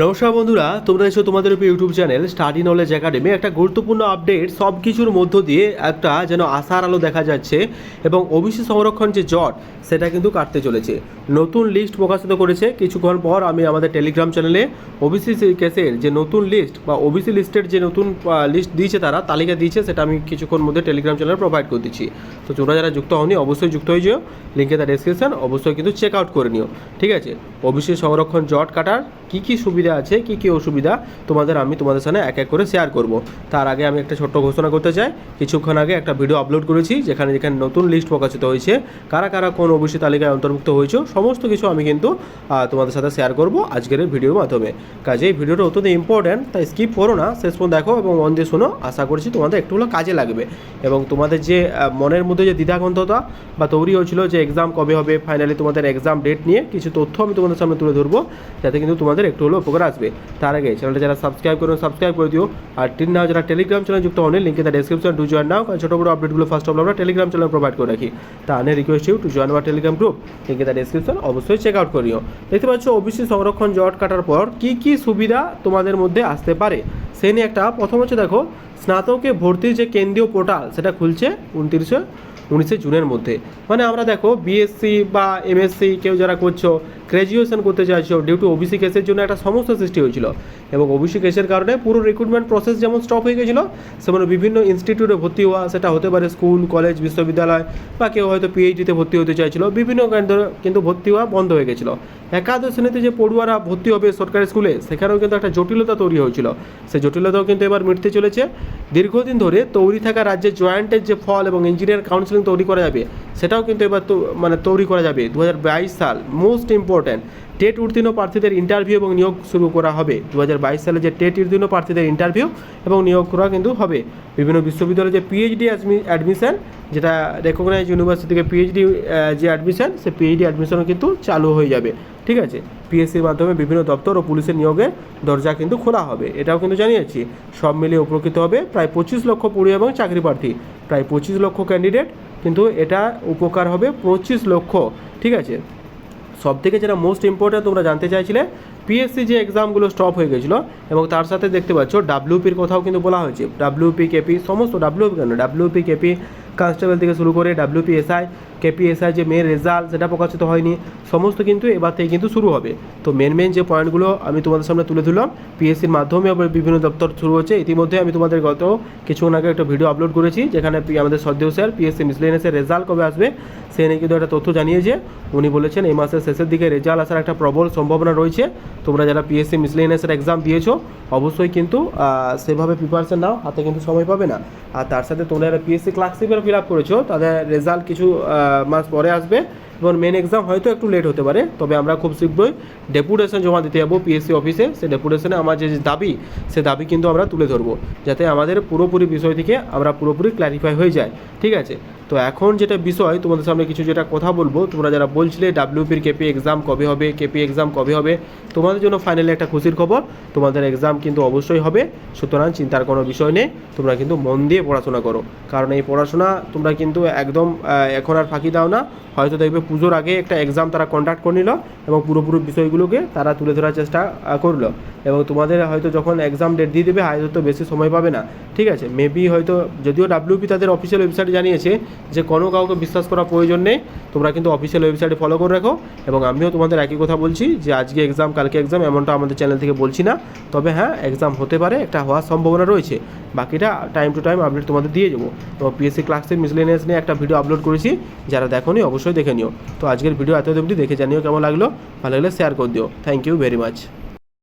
নমস্কার বন্ধুরা, তোমরা এসো তোমাদের উপর YouTube channel study knowledge academy একটা গুরুত্বপূর্ণ আপডেট সব কিছুর মধ্য দিয়ে একটা যেন আশার আলো দেখা যাচ্ছে এবং ওবিসি সংরক্ষণ যে জট, সেটা কিন্তু কাটতে চলেছে। নতুন লিস্ট প্রকাশিত করেছে, কিছুক্ষণ পর আমি আমাদের টেলিগ্রাম চ্যানেলে ওবিসি কেসের যে নতুন লিস্ট বা ওবিসি লিস্টের যে নতুন লিস্ট দিয়েছে তারা, তালিকা দিয়েছে, সেটা আমি কিছুক্ষণ মধ্যে টেলিগ্রাম চ্যানেলে প্রোভাইড করে দিচ্ছি। তো তোমরা যারা যুক্ত হওনি, অবশ্যই যুক্ত হয়ে যেও। লিঙ্কে তার ডেসক্রিপশন অবশ্যই কিন্তু চেক আউট করে নিও। ঠিক আছে? ওবিসি সংরক্ষণ জট কাটার কী কী সুবিধা আছে? কি, কী অসুবিধা? তোমাদের আমি তোমাদের সামনে এক এক করে শেয়ার করব। তার আগে আমি একটা ছোট্ট ঘোষণা করতে চাই। কিছুক্ষণ আগে একটা ভিডিও আপলোড করেছি, যেখানে যেখানে নতুন লিস্ট প্রকাশিত হয়েছে। কারা কারা, কোন ওবিসি তালিকায় অন্তর্ভুক্ত হয়েছে, সমস্ত কিছু আমি কিন্তু তোমাদের সাথে শেয়ার করব আজকের ভিডিওর মাধ্যমে। কাজে এই ভিডিওটা অত্যন্ত ইম্পর্ট্যান্ট তাই স্কিপ করো না। শেষ পর্যন্ত দেখো এবং মন দিয়ে শোনো। আশা করছি তোমাদের একটু হলেও কাজে লাগবে। এবং তোমাদের যে মনের মধ্যে যে দ্বিধাগন্ধতা বা তৈরি হয়েছিল যে এক্সাম কবে হবে ফাইনালি তোমাদের এক্সাম ডেট নিয়ে কিছু তথ্য আমি তোমাদের সামনে তুলে ধরবো, যাতে কিন্তু তোমাদের একটু হলেও উপকার আসবে, তার আগে চ্যানেলটা যারা সাবস্ক্রাইব করো সাবস্ক্রাইব করে দিও। আর টিন নাও যারা টেলিগ্রাম চ্যানেল যুক্ত হন লিঙ্কে তার ডেসক্রিপশন টু জয়েন নাও কারণ ছোটো বড়ো আপডেটগুলো ফার্স্ট অফ আমরা টেলিগ্রাম চ্যানেল প্রোভাইড করে রাখি। তা আনে request you to join our telegram group লিঙ্কে তার ডেসক্রিপশন অবশ্যই চেক আউট করিও। দেখতে পাচ্ছ ওবিসি সংরক্ষণ জট কাটার পর কি কি সুবিধা তোমাদের মধ্যে আসতে পারে? সে নিয়ে একটা, প্রথম হচ্ছে দেখো, স্নাতকে ভর্তির যে কেন্দ্রীয় পোর্টাল সেটা খুলছে উনত্রিশে, উনিশে জুনের মধ্যে। মানে আমরা দেখো বিএসসি বা এমএসসি কেউ যারা করছ গ্র্যাজুয়েশন করতে চাইছো ডিউ টু ওবিসি কেসের জন্য একটা সমস্যা সৃষ্টি হয়েছিল এবং ওবিসি কেসের কারণে পুরো রিক্রুটমেন্ট প্রসেস যেমন স্টপ হয়ে গেছিল সেমন বিভিন্ন ইনস্টিটিউটে ভর্তি হওয়া সেটা হতে পারে স্কুল কলেজ বিশ্ববিদ্যালয় বা কেউ হয়তো পিএইচডিতে ভর্তি হতে চাইছিল, বিভিন্ন কিন্তু ভর্তি হওয়া বন্ধ হয়ে গেছিল। একাদশ শ্রেণীতে যে পড়ুয়ারা ভর্তি হবে সরকারি স্কুলে সেখানেও কিন্তু একটা জটিলতা তৈরি হয়েছিল। সেই জটিলতাও কিন্তু এবার মিটতে চলেছে। দীর্ঘদিন ধরে তৈরি থাকা রাজ্যের জয়েন্টের যে ফল এবং ইঞ্জিনিয়ার কাউন্সিলিং তৈরি করা যাবে সেটাও কিন্তু এবার তো মানে তৈরি করা যাবে। দু হাজার বাইশ সাল মোস্ট ইম্পর্ট্যান্ট টেট উত্তীর্ণ প্রার্থীদের ইন্টারভিউ এবং নিয়োগ শুরু করা হবে। দু হাজার বাইশ সালে যে টেট উত্তীর্ণ প্রার্থীদের ইন্টারভিউ এবং নিয়োগ করা কিন্তু হবে। বিভিন্ন বিশ্ববিদ্যালয়ে যে পিএইচডি অ্যাডমিশন যেটা রেকগনাইজ ইউনিভার্সিটি থেকে পিএইচডি যে অ্যাডমিশন সে পিএইচডি অ্যাডমিশনও কিন্তু চালু হয়ে যাবে। ঠিক আছে? পিএসসির মাধ্যমে বিভিন্ন দপ্তর ও পুলিশের নিয়োগে দরজা কিন্তু খোলা হবে। এটাও কিন্তু জানিয়েছি। সব মিলিয়ে উপকৃত হবে প্রায় পঁচিশ লক্ষ পড়ুয়া এবং চাকরি প্রার্থী। প্রায় পঁচিশ লক্ষ ক্যান্ডিডেট কিন্তু এটা উপকার হবে পঁচিশ লক্ষ, ঠিক আছে? সব থেকে যেটা মোস্ট ইম্পর্ট্যান্ট তোমরা জানতে চাইছিলে পিএসসি যে এক্সামগুলো স্টপ হয়ে গেছিল এবং তার সাথে দেখতে পাচ্ছ ডাব্লিউপির কথাও কিন্তু বলা হয়েছে। ডাব্লিউপি কেপি সমস্ত ডাব্লিউপি কেন? ডাব্লিউপি কেপি কনস্টেবল থেকে শুরু করে ডাব্লিউপি এসআই কেপি এসআই যে মেন রেজাল্ট সেটা প্রকাশিত হয়নি, সমস্ত কিন্তু এবার থেকে কিন্তু শুরু হবে। তো মেন মেন যে পয়েন্টগুলো আমি তোমাদের সামনে তুলে ধরলাম পিএসসির মাধ্যমে বিভিন্ন দপ্তর শুরু হচ্ছে। ইতিমধ্যে আমি তোমাদের গত কিছুক্ষণ আগে একটা ভিডিও আপলোড করেছি, যেখানে আমাদের সদ্য স্যার পিএসসি মিসলেনিয়াসের রেজাল্ট কবে আসবে, সে নিয়ে কিন্তু একটা তথ্য জানিয়েছে। উনি বলেছেন এই মাসের শেষের দিকে রেজাল্ট আসার একটা প্রবল সম্ভাবনা রয়েছে। তোমরা যারা পিএসসি মিসলেনিয়াসের এক্সাম দিয়েছ, অবশ্যই কিন্তু সেভাবে প্রিপারেশন নাও, হাতে কিন্তু সময় পাবে না। আর তার সাথে তোমরা যারা পিএসসি ক্লাসিফার ফিল আপ করেছ, তাদের রেজাল্ট কিছু মাস পরে আসবে এবং মেন এক্সাম হয়তো একটু লেট হতে পারে। তবে আমরা খুব শীঘ্রই ডেপুটেশন জমা দিতে যাব পিএসসি অফিসে সেই ডেপুটেশনে আমার যে দাবি, সে দাবি কিন্তু আমরা তুলে ধরবো। যাতে আমাদের পুরোপুরি বিষয় থেকে আমরা পুরোপুরি ক্ল্যারিফাই হয়ে যায়। ঠিক আছে? তো এখন যেটা বিষয়, তোমাদের সামনে কিছু যেটা কথা বলব, তোমরা যারা বলছিলে ডাব্লিউপির কেপি এক্সাম কবে হবে কেপি এক্সাম কবে হবে, তোমাদের জন্য ফাইনালি একটা খুশির খবর, তোমাদের এক্সাম কিন্তু অবশ্যই হবে, সুতরাং চিন্তার কোনো বিষয় নেই, তোমরা কিন্তু মন দিয়ে পড়াশোনা করো। কারণ এই পড়াশোনা তোমরা কিন্তু একদম এখন আর ফাঁকি দাও না, হয়তো দেখবে পুজোর আগে একটা এক্সাম তারা কন্ডাক্ট করে নিল এবং পুরোপুরি বিষয়গুলোকে তারা তুলে ধরার চেষ্টা করল। এবং তোমাদের হয়তো যখন এক্সাম ডেট দিয়ে দেবে হয়তো বেশি সময় পাবে না, ঠিক আছে? মেবি হয়তো যদিও ডাব্লিউপি তাদের অফিসিয়াল ওয়েবসাইটে জানিয়েছে যে কোনো কাউকে বিশ্বাস করার প্রয়োজন নেই। তোমরা কিন্তু অফিসিয়াল ওয়েবসাইটে ফলো করে রাখো এবং আমিও তোমাদের একই কথা বলছি যে আজকে এক্সাম কালকে এক্সাম এমনটা আমাদের চ্যানেল থেকে বলছি না। তবে হ্যাঁ এক্সাম হতে পারে, একটা হওয়ার সম্ভাবনা রয়েছে। বাকিটা টাইম টু টাইম আপডেট তোমাদের দিয়ে যাব। তো পিএসসি ক্লাসের মিসলেনিয়াস নিয়ে একটা ভিডিও আপলোড করেছি, যারা দেখোনি অবশ্যই দেখে নিও। তো আজকের ভিডিও এত দেখে জানিও কেমন লাগল, ভালো লাগলে শেয়ার করে দিও। Thank you very much